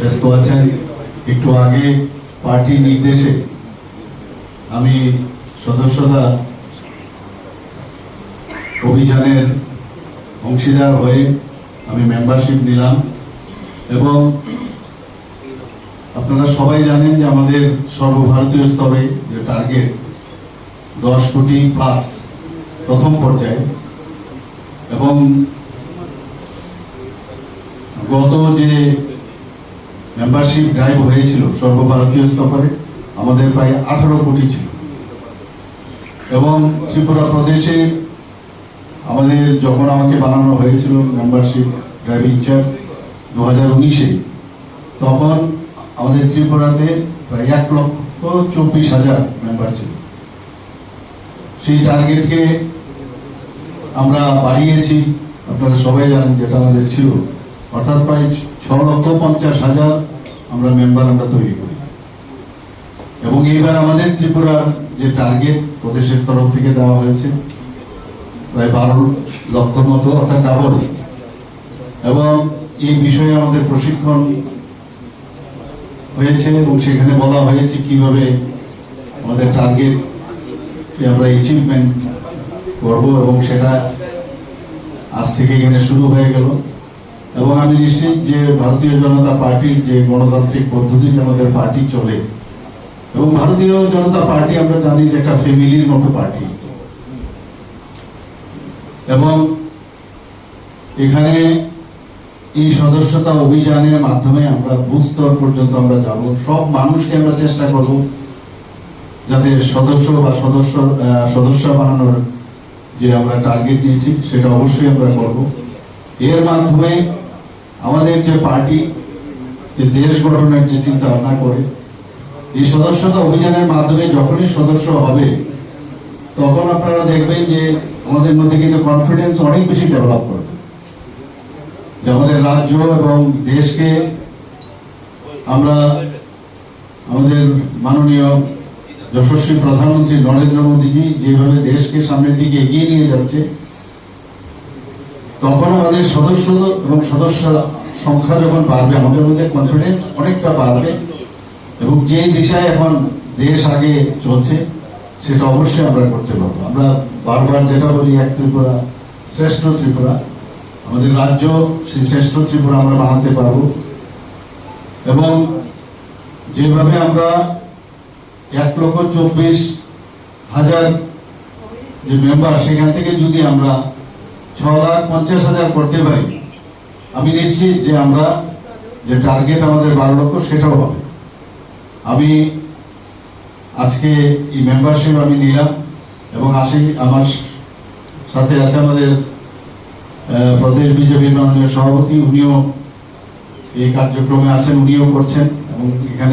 ব্যস্ত আছেন, একটু আগে পার্টির নির্দেশে আমি সদস্যতা অভিযানের অংশীদার হয়ে আমি মেম্বারশিপ নিলাম এবং আপনারা সবাই জানেন যে আমাদের সর্বভারতীয় স্তরে যে টার্গেট দশ কোটি প্লাস প্রথম পর্যায়ে এবং গত যে মেম্বারশিপ ড্রাইভ হয়েছিল সর্বভারতীয় স্তরে, আমাদের প্রায় আঠারো কোটি ছিল। এবং ত্রিপুরা প্রদেশে আমাদের যখন আমাকে বানানো হয়েছিল মেম্বারশিপ ড্রাইভিং চেয়ার দু হাজার উনিশে, তখন আমাদের ত্রিপুরাতে প্রায় এক লক্ষ চব্বিশ হাজার মেম্বার ছিল। সেই টার্গেটকে আমরা বাড়িয়েছি, আপনারা সবাই জানেন যেটা আমাদের ছিল। অর্থাৎ প্রায় ছ লক্ষ পঞ্চাশ হাজার আমরা মেম্বার আমরা তৈরি করি। এবং এইবার আমাদের ত্রিপুরার যে টার্গেট প্রদেশের তরফ থেকে দেওয়া হয়েছে, প্রায় বারো লক্ষ মতো, অর্থাৎ ডাবল এবং এই বিষয়ে আমাদের প্রশিক্ষণ হয়েছে এবং সেখানে বলা হয়েছে কীভাবে আমাদের টার্গেট আমরা অ্যাচিভমেন্ট করব এবং সেটা আজ থেকে এখানে শুরু হয়ে গেল। এবং আমি নিশ্চিত যে ভারতীয় জনতা পার্টির যে গণতান্ত্রিক পদ্ধতিতে আমাদের পার্টি চলে, এবং ভারতীয় জনতা পার্টি আমরা জানি যে একটা ফ্যামিলির মতো পার্টি। এবং এখানে এই সদস্যতা অভিযানের মাধ্যমে আমরা বুথ স্তর পর্যন্ত আমরা যাব। সব মানুষকে আমরা চেষ্টা করব যাতে সদস্য বা সদস্য সদস্য বানানোর যে আমরা টার্গেট নিয়েছি, সেটা অবশ্যই আমরা করব। এর মাধ্যমে আমাদের যে পার্টি, যে দেশ গঠনের যে চিন্তা ভাবনা করে, এই সদস্যতা অভিযানের মাধ্যমে যখনই সদস্য হবে, তখন আপনারা দেখবেন যে আমাদের মধ্যে কিন্তু কনফিডেন্স অনেক বেশি ডেভেলপ করবে। যে আমাদের রাজ্য এবং দেশকে আমরা আমাদের মাননীয় যশস্বী প্রধানমন্ত্রী নরেন্দ্র মোদীজি যেভাবে দেশকে সামনের দিকে এগিয়ে নিয়ে যাচ্ছে তখন আমাদের সদস্য এবং সদস্য সংখ্যা যখন বাড়বে, আমাদের মধ্যে কনফিডেন্স অনেকটা বাড়বে এবং যে দিশায় এখন দেশ আগে চলছে, সেটা অবশ্যই আমরা করতে পারব। আমরা বারবার যেটা বলি, এক ত্রিপুরা শ্রেষ্ঠ ত্রিপুরা, আমাদের রাজ্য সেই শ্রেষ্ঠ ত্রিপুরা আমরা বানাতে পারব। এবং যেভাবে আমরা এক লক্ষ চব্বিশ হাজার যে মেম্বার সেখান থেকে যদি আমরা ছ লাখ পঞ্চাশ হাজার করতে পারি আমি নিশ্চিত যে আমরা যে টার্গেট আমাদের বারো লক্ষ, সেটাও হবে। আমি আজকে এই মেম্বারশিপ আমি নিলাম এবং আসি আমার সাথে আছে আমাদের প্রদেশ বিজেপির মাননীয় সভাপতি, উনিও এই কার্যক্রমে আছেন, উনিও করছেন এবং এখানে